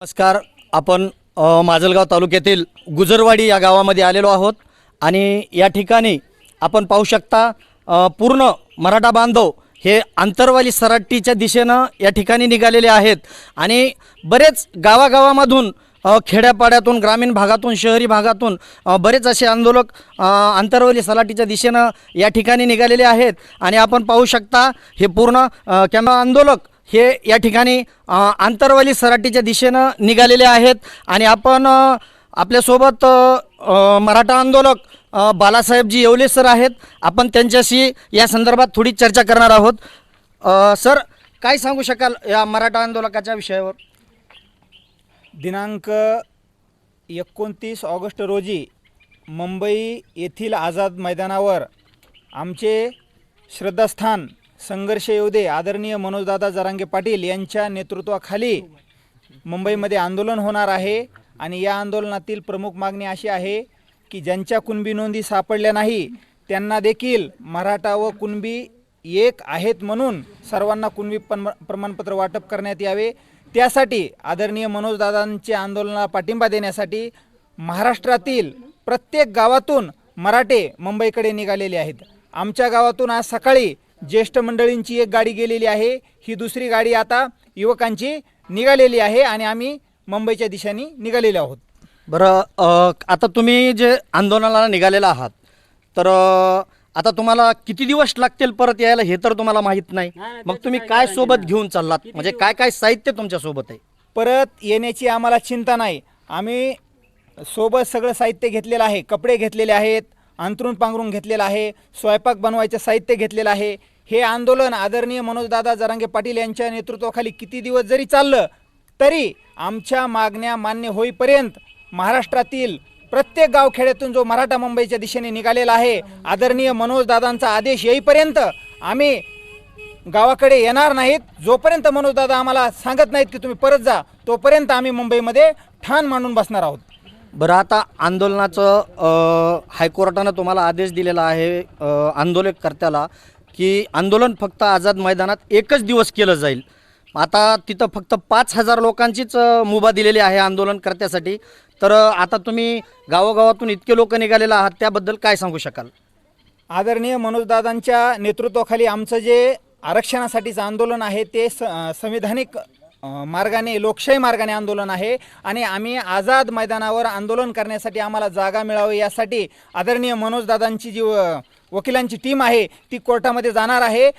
नमस्कार आपण माजलगाव तालुक्यातील गुजरवाडी या गावामध्ये आलेलो आहोत आणि या ठिकाणी आपण पाहू शकता पूर्ण मराठा बांधव हे आंतरवाली सराटीच्या दिशेनं या ठिकाणी निघालेले आहेत आणि बरेच गावागावामधून खेड्यापाड्यातून ग्रामीण भागातून शहरी भागातून बरेच असे आंदोलक आंतरवली सलाटीच्या दिशेनं या ठिकाणी निघालेले आहेत आणि आपण पाहू शकता हे पूर्ण कॅमेरा आंदोलक हे या ठिकाणी आंतरवाली सराटीच्या दिशेनं निघालेले आहेत. आणि आपण आपल्यासोबत मराठा आंदोलक बालासाहेबजी येवले सर आहेत. आपण त्यांच्याशी या संदर्भात थोडी चर्चा करणार आहोत. सर काय सांगू शकाल या मराठा आंदोलकाच्या विषयावर? दिनांक एकोणतीस ऑगस्ट रोजी मुंबई येथील आझाद मैदानावर आमचे श्रद्धास्थान संघर्ष योद्धे आदरणीय मनोजदादा जरांगे पाटील यांच्या नेतृत्वाखाली मुंबईमध्ये आंदोलन होणार आहे आणि या आंदोलनातील प्रमुख मागणी अशी आहे की ज्यांच्या कुणबी नोंदी सापडल्या नाही त्यांना देखील मराठा व कुणबी एक आहेत म्हणून सर्वांना कुणबी पण प्रमाणपत्र वाटप करण्यात यावे. त्यासाठी आदरणीय मनोजदादांच्या आंदोलनाला पाठिंबा देण्यासाठी महाराष्ट्रातील प्रत्येक गावातून मराठे मुंबईकडे निघालेले आहेत. आमच्या गावातून आज सकाळी ज्येष्ठ मंडळींची एक गाडी गेलेली आहे. ही दुसरी गाडी आता युवकांची निघालेली आहे आणि आम्ही मुंबईच्या दिशेने निघालेले आहोत. बरं अ, आता तुम्ही जे आंदोलनाला निघालेला आहात तर अ, आता तुम्हाला किती दिवस लागतील परत यायला हे तर तुम्हाला माहीत नाही. मग तुम्ही काय सोबत घेऊन चाललात? म्हणजे काय काय साहित्य तुमच्यासोबत आहे? परत येण्याची आम्हाला चिंता नाही. आम्ही सोबत सगळं साहित्य घेतलेलं आहे कपडे घेतलेले आहेत. अंतरून पांघरून घेतलेलं आहे स्वयंपाक बनवायचं साहित्य घेतलेलं आहे. हे आंदोलन आदरणीय मनोजदादा जरांगे पाटील यांच्या नेतृत्वाखाली किती दिवस जरी चाललं तरी आमच्या मागण्या मान्य होईपर्यंत महाराष्ट्रातील प्रत्येक गावखेड्यातून जो मराठा मुंबईच्या दिशेने निघालेला आहे आदरणीय मनोजदादांचा आदेश येईपर्यंत आम्ही गावाकडे येणार नाहीत. जोपर्यंत मनोजदादा आम्हाला सांगत नाहीत की तुम्ही परत जा तोपर्यंत आम्ही मुंबईमध्ये ठाण मांडून बसणार आहोत. बरं आता आंदोलनाचं हायकोर्टानं तुम्हाला आदेश दिलेला आहे आंदोलनकर्त्याला आंदोलकर्त्याला की आंदोलन फक्त आझाद मैदानात एकच दिवस केलं जाईल. आता तिथं फक्त पाच हजार लोकांचीच मुभा दिलेली आहे आंदोलनकर्त्यासाठी. तर आता तुम्ही गावोगावातून इतके लोक निघालेले आहात त्याबद्दल काय सांगू शकाल? आदरणीय मनोजदादांच्या नेतृत्वाखाली आमचं जे आरक्षणासाठीचं आंदोलन आहे ते स संविधानिक मार्गाने लोकशाही मार्गाने आंदोलन आहे आणि आम्ही आझाद मैदानावर आंदोलन करण्यासाठी आम्हाला जागा मिळावी यासाठी आदरणीय मनोजदादांची जी व- वकिलांची टीम आहे ती कोर्टामध्ये जाणार आहे.